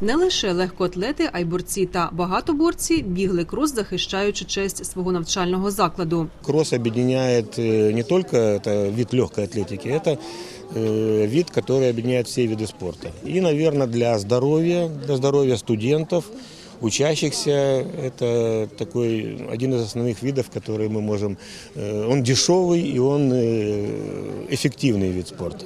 Не лише легкоатлети, а й борці та багатоборці бігли крос, захищаючи честь свого навчального закладу. Кросс объединяет э, не только это вид легкой атлетики, это э, вид, который объединяет все виды спорта. И, наверное, для здоровья, для здоровья студентов, учащихся, это такой один из основных видов, который мы можем. э, Он дешевый и он э, эффективный вид спорта.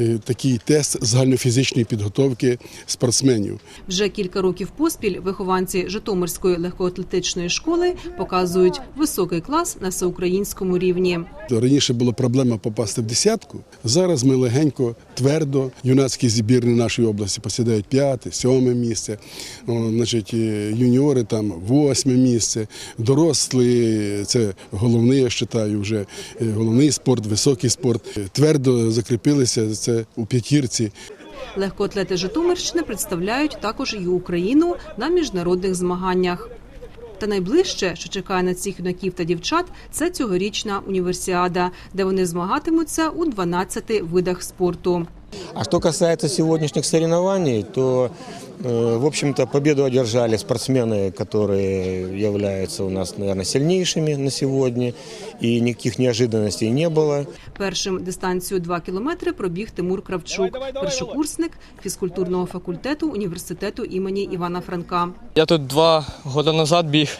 е, такий тест загальнофізичної підготовки спортсменів. Вже кілька років поспіль вихованці Житомирської легкоатлетичної школи показують високий клас на всеукраїнському рівні. Раніше була проблема попасти в десятку. Зараз ми легенько, твердо. Юнацькі збірні нашої області посідають п'яте, сьоме місце. Значить, е, юніори там восьме місце. Дорослі це головний, я вважаю, вже е, головний спорт, високий спорт. Твердо закріпилися це у п'ятірці. Легкоатлети Житомирщини представляють також і Україну на міжнародних змаганнях. Та найближче, що чекає на цих юнаків та дівчат, це цьогорічна універсіада, де вони змагатимуться у 12 видах спорту. А что касается сегодняшних соревнований, то, э, в общем-то, победу одержали спортсмены, которые являются у нас, наверное, сильнейшими на сегодня, и никаких неожиданностей не было. Першим дистанцію 2 кілометри пробіг Тимур Кравчук, першокурсник фізкультурного факультету університету імені Івана Франка. Я тут два роки назад біг,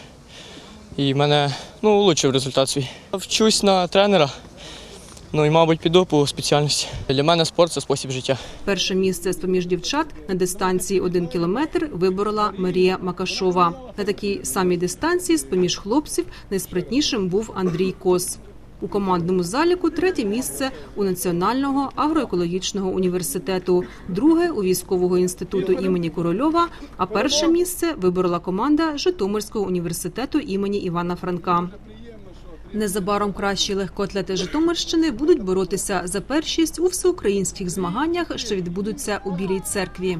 і в мене ну, улучшив результат свій. Вчусь на тренера, ну і, мабуть, піду по спеціальності. Для мене спорт це спосіб життя. Перше місце з поміж дівчат на дистанції 1 кілометр виборола Марія Макашова. На такій самій дистанції з поміж хлопців найспритнішим був Андрій Кос. У командному заліку третє місце у Національного агроекологічного університету, друге у військового інституту імені Корольова. А перше місце виборола команда Житомирського університету імені Івана Франка. Незабаром кращі легкоатлети Житомирщини будуть боротися за першість у всеукраїнських змаганнях, що відбудуться у Білій церкві.